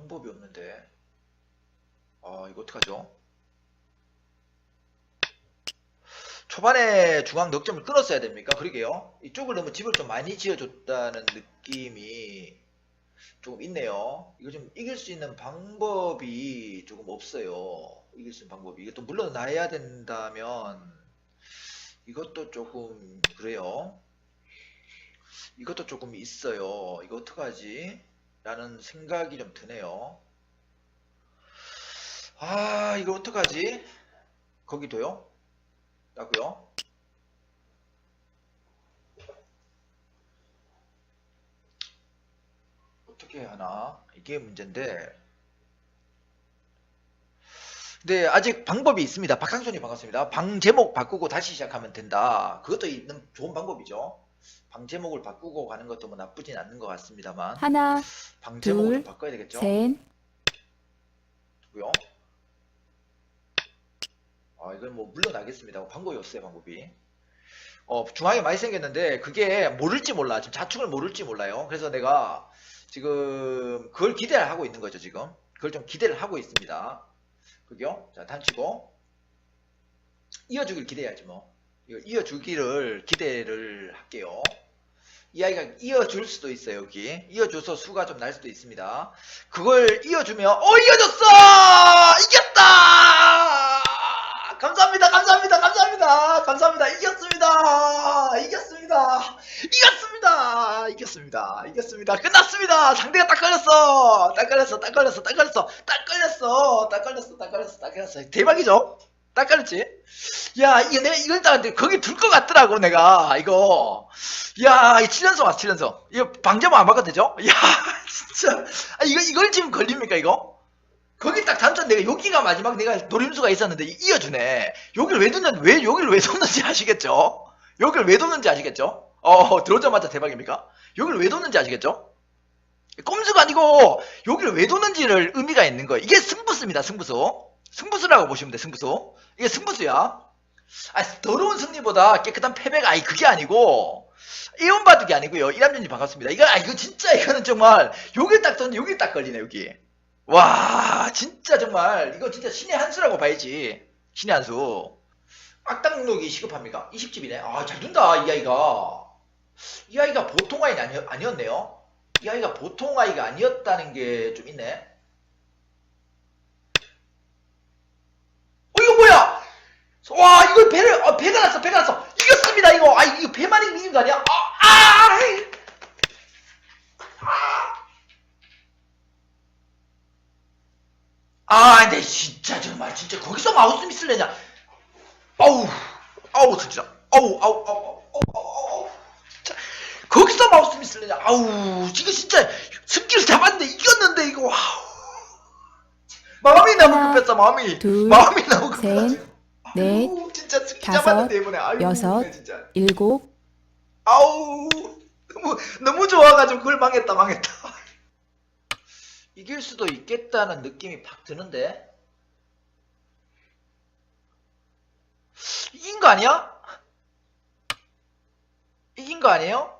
방법이 없는데. 아, 이거 어떡하죠? 초반에 중앙 넉점을 끊었어야 됩니까? 그러게요. 이쪽을 너무 집을 좀 많이 지어줬다는 느낌이 조금 있네요. 이거 좀 이길 수 있는 방법이 조금 없어요. 이길 수 있는 방법이. 이게 또 물러나야 된다면 이것도 조금 그래요. 이것도 조금 있어요. 이거 어떡하지? 라는 생각이 좀 드네요. 아, 이거 어떡하지? 거기도요? 따고요. 어떻게 하나? 이게 문제인데. 네, 아직 방법이 있습니다. 박항손이 반갑습니다. 방 제목 바꾸고 다시 시작하면 된다. 그것도 있는 좋은 방법이죠. 방 제목을 바꾸고 가는 것도 뭐 나쁘진 않는 것 같습니다만. 하나, 방 제목을 둘, 좀 바꿔야 되겠죠? 셋, 고요. 아, 이건 뭐 물러나겠습니다. 방법이 없어요, 방법이. 어, 중앙에 많이 생겼는데 그게 모를지 몰라. 지금 자충을 모를지 몰라요. 그래서 내가 지금 그걸 기대를 하고 있는 거죠, 지금. 그걸 좀 기대를 하고 있습니다. 그죠? 자, 단치고 이어주길 기대해야지 뭐. 이어주기를 기대를 할게요. 이 아이가 이어줄 수도 있어요, 여기. 이어줘서 수가 좀 날 수도 있습니다. 그걸 이어주면 어 이어졌어! 이겼다! 감사합니다 감사합니다 감사합니다! 감사합니다. 이겼습니다! 이겼습니다! 이겼습니다! 이겼습니다! 이겼습니다! 끝났습니다! 상대가 딱 걸렸어! 딱 걸렸어 딱 걸렸어 딱 걸렸어! 딱 걸렸어! 딱 걸렸어 딱 걸렸어 딱 걸렸어! 대박이죠 딱 걸렸지 야 이게 내가 이걸 따는데 거기 둘 것 같더라고 내가 이거 야, 이 7연속 왔어, 7연속. 이거 방제모 안 바꿔도 되죠? 야, 진짜. 아, 이거, 이걸 지금 걸립니까, 이거? 거기 딱 단점 내가 여기가 마지막 내가 노림수가 있었는데 이- 이어주네. 여기를 왜 뒀는지, 왜, 여기를 왜 뒀는지 아시겠죠? 여기를 왜 뒀는지 아시겠죠? 어, 들어오자마자 대박입니까? 여기를 왜 뒀는지 아시겠죠? 꼼수가 아니고, 여기를 왜 뒀는지를 의미가 있는 거예요. 이게 승부수입니다, 승부수. 승부수라고 보시면 돼, 승부수. 이게 승부수야. 아, 더러운 승리보다 깨끗한 패배가, 아니, 그게 아니고, 이온바둑이 아니고요. 이남준님 반갑습니다. 이거 아 이거 진짜 이거는 정말 여기 딱 던져 여기 딱 걸리네 여기. 와 진짜 정말 이거 진짜 신의 한 수라고 봐야지. 신의 한 수. 악당록이 시급합니까? 20집이네. 아잘 둔다 이 아이가. 이 아이가 보통 아이는 아니, 아니었네요. 이 아이가 보통 아이가 아니었다는 게 좀 있네. 어 이거 뭐야? 와 이거 배를 아, 배가 났어 배가 났어 이겼습니다 이거 아 이거 배만 이긴 거 아니야? 아, 아, 아이. 아, 근데 진짜 정말 진짜 거기서 마우스 미슬래냐? 아우, 아우 진짜, 아우, 아우, 아우, 아우, 아우, 아우, 진짜 거기서 마우스 미슬래냐? 아우, 이거 진짜 승기를 잡았는데 이겼는데 이거 와우. 마음이 너무 급했어 마음이, 둘, 마음이 너무 셋, 급해가지고. 넷, 아우, 진짜 승기 다섯, 이번에 아유, 여섯, 진짜. 일곱, 아우 너무 너무 좋아가지고 그걸 망했다 망했다 이길 수도 있겠다는 느낌이 팍 드는데 이긴 거 아니야? 이긴 거 아니에요?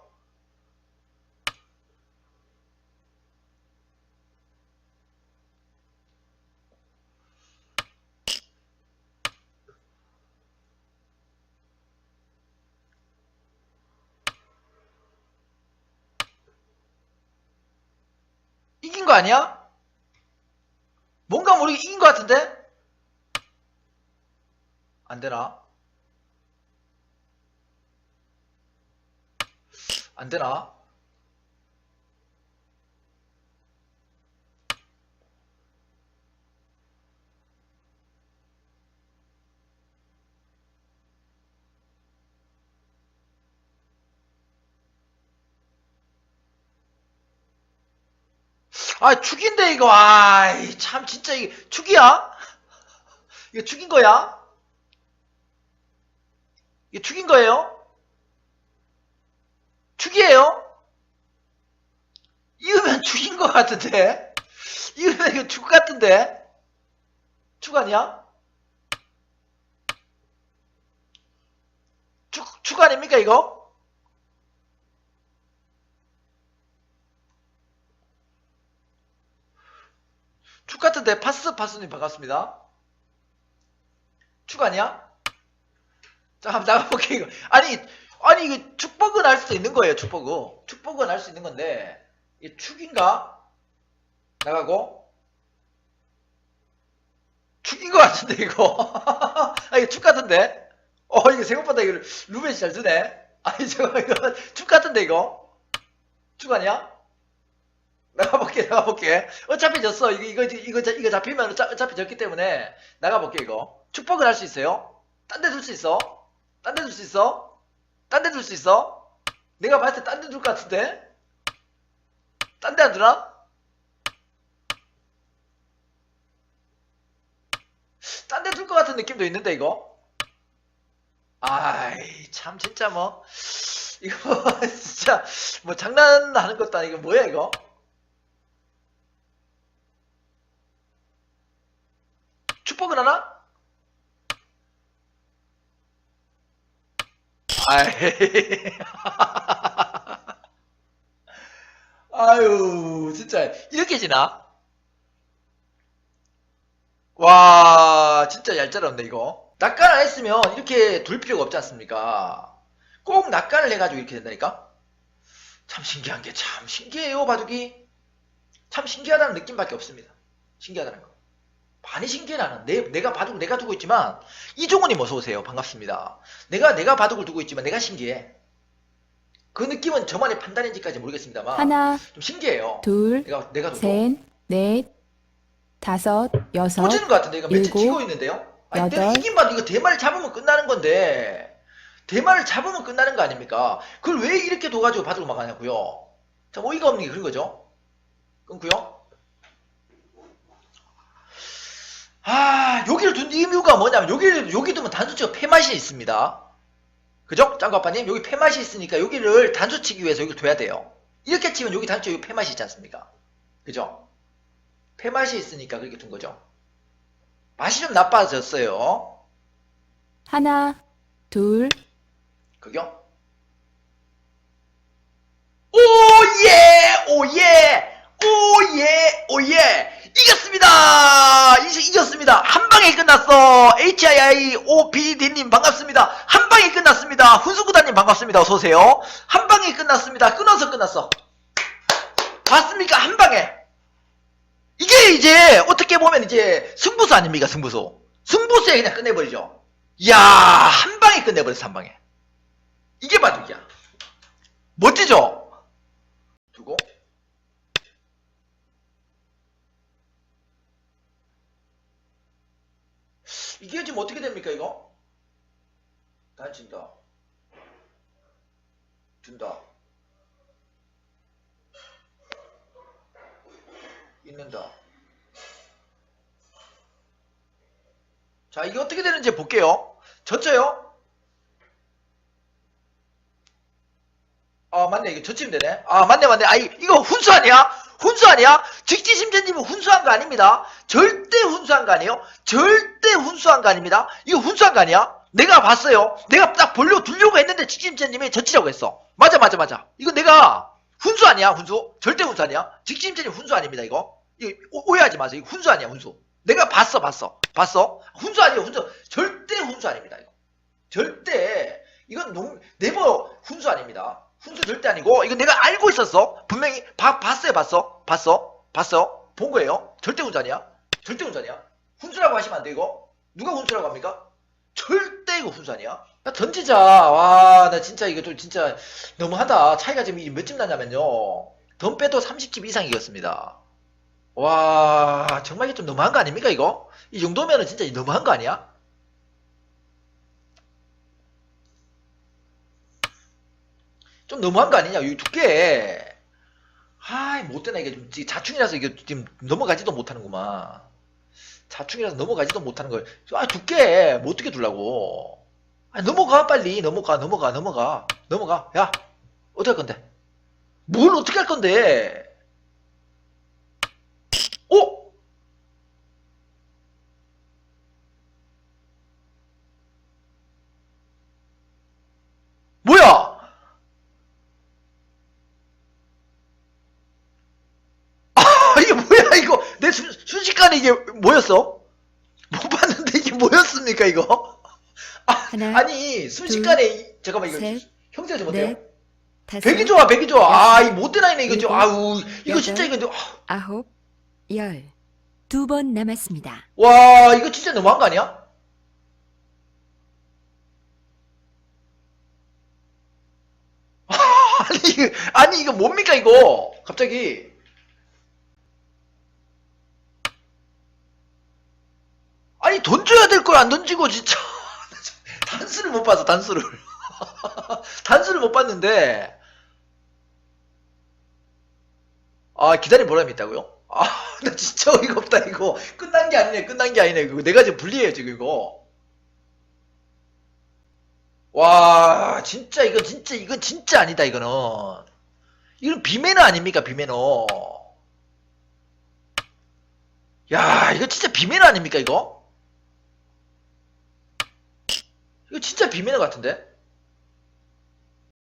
거 아니야? 뭔가 모르게 이긴 거 같은데? 안 되나? 안 되나? 아, 축인데, 이거. 아이, 참, 진짜, 이게, 축이야? 이거 축인 거야? 이게 축인 거예요? 축이에요? 이으면 축인 거 같은데? 이으면 이거 축 같은데? 축 아니야? 축, 축 아닙니까, 이거? 같은데 파스 파스님 반갑습니다. 축 아니야? 자 나가볼게 이거. 아니 아니 이거 축복은 할수 있는 거예요 축복은 축복은 할수 있는 건데 이게 축인가? 나가고 축인 것 같은데 이거 아 이거 축 같은데 어 이거 생각보다 이거 루벤이 잘 드네 아니 저거 이거 축 같은데 이거 축 아니야? 나가볼게 나가볼게. 어차피 졌어. 이거 이거 이거 이거 잡히면 어차- 어차피 졌기 때문에. 나가볼게 이거. 축복을 할 수 있어요? 딴 데 둘 수 있어? 딴 데 둘 수 있어? 딴 데 둘 수 있어? 내가 봤을 때 딴 데 둘 것 같은데? 딴 데안 두나? 딴데 둘 것 같은 느낌도 있는데 이거? 아이 참 진짜 뭐. 이거 진짜 뭐 장난하는 것도 아니고 뭐야 이거 축복을 하나? 아유 진짜. 이렇게 지나? 와 진짜 얄짤없네 이거. 낙관 안 했으면 이렇게 둘 필요가 없지 않습니까? 꼭 낙관을 해가지고 이렇게 된다니까? 참 신기한 게 참 신기해요 바둑이. 참 신기하다는 느낌밖에 없습니다. 신기하다는 거 많이 신기해 나는 내, 내가 바둑 내가 두고 있지만 이종훈님 어서 오세요 반갑습니다 내가 내가 바둑을 두고 있지만 내가 신기해 그 느낌은 저만의 판단인지까지 모르겠습니다만 하나, 좀 신기해요 둘, 내가 내가 두고 셋, 넷, 다섯, 여섯, 꽂히는 것 같은데 이거 매트 일곱, 치고 있는데요? 아니 내가 여덟. 이긴 봐도 이거 대마를 잡으면 끝나는 건데 대마를 잡으면 끝나는 거 아닙니까? 그걸 왜 이렇게 둬가지고 바둑을 막하냐고요? 참 어이가 없는 게 그런 거죠. 끊고요. 아 여기를 둔 이유가 뭐냐면 여기를 여기 두면 단수치가 패맛이 있습니다. 그죠? 짱구아빠님 여기 패맛이 있으니까 여기를 단수치기 위해서 여기 둬야 돼요. 이렇게 치면 여기 단수치 여기 패맛이 있지 않습니까? 그죠? 패맛이 있으니까 그렇게 둔 거죠. 맛이 좀 나빠졌어요. 하나, 둘, 그죠? 오예! 오예! 오예! 오예! 이겼습니다! 이제 이겼습니다! 한 방에 끝났어! HIIOPD님 반갑습니다! 한 방에 끝났습니다! 훈수구단님 반갑습니다! 어서오세요! 한 방에 끝났습니다! 끊어서 끝났어! 봤습니까? 한 방에! 이게 이제 어떻게 보면 이제 승부수 아닙니까? 승부수. 승부수에 그냥 끝내버리죠. 이야, 한 방에 끝내버렸어, 한 방에. 이게 바둑이야. 멋지죠? 두고. 이게 지금 어떻게 됩니까, 이거? 단친다. 준다. 있는다. 자, 이게 어떻게 되는지 볼게요. 졌죠요? 아, 맞네. 이거 졌치면 되네. 아, 맞네, 맞네. 아, 이- 이거 훈수 아니야? 훈수 아니야? 직지심전님은 훈수한 거 아닙니다. 절대 훈수한 거 아니에요? 절대 훈수한 거 아닙니다. 이거 훈수한 거 아니야? 내가 봤어요. 내가 딱 볼려 두려고 했는데 직지심전님이 졌치라고 했어. 맞아, 맞아, 맞아. 이거 내가 훈수 아니야, 훈수? 절대 훈수 아니야? 직지심전님 훈수 아닙니다, 이거. 이거 오- 오해하지 마세요. 이거 훈수 아니야, 훈수. 내가 봤어, 봤어. 봤어? 훈수 아니에요, 훈수. 절대 훈수 아닙니다, 이거. 절대. 이건 농, 네버 훈수 아닙니다. 훈수 절대 아니고, 이건 내가 알고 있었어. 분명히, 봐, 봤어요, 봤어? 봤어? 봤어? 본 거예요? 절대 훈수 아니야? 절대 훈수 아니야? 훈수라고 하시면 안 돼, 이거? 누가 훈수라고 합니까? 절대 이거 훈수 아니야? 야, 던지자. 와, 나 진짜 이거 좀 진짜 너무하다. 차이가 지금 몇점 나냐면요. 덤 빼도 30집 이상 이겼습니다. 와, 정말 이게 좀 너무한 거 아닙니까, 이거? 이 정도면은 진짜 너무한 거 아니야? 좀 너무한 거 아니냐, 이 두께. 아이, 못되나, 이게 좀, 지- 자충이라서 이게 지금 넘어가지도 못하는구만. 자충이라서 넘어가지도 못하는 걸. 아, 두께, 뭐 어떻게 둘라고. 아, 넘어가, 빨리. 넘어가, 넘어가, 넘어가. 넘어가. 야, 어떻게 할 건데? 뭘 어떻게 할 건데? 어? 뭐야? 아, 이게 뭐야, 이거. 내 순, 순식간에 순식간에 이게 뭐였어? 못 봤는데 이게 뭐였습니까 이거? 아, 하나, 아 니 순식간에 이- 잠깐만 이거 셋, 좀 어때요? 넷, 다섯, 백이 좋아 백이 좋아 아이 여섯, 못된 아이네 이거 좀 일곱, 아우 이거 진짜 이거 좀- 아, 아홉, 열. 두 번 남았습니다. 와 이거 진짜 너무한 거 아니야? 아니 이거 아니 이거 뭡니까 이거 갑자기 아니 돈 줘야 될 걸 안 던지고 진짜. 단수를 못 봤어 단수를. 단수를 못 봤는데. 아 기다린 보람이 있다고요? 아 나 진짜 어이가 없다 이거. 끝난 게 아니네 끝난 게 아니네. 그거 내가 지금 불리해요 지금 이거. 와 진짜 이거 진짜 이건 진짜 아니다 이거는. 이건 비매너 아닙니까 비매너? 야 이거 진짜 비매너 아닙니까 이거 이거 진짜 비매너 같은데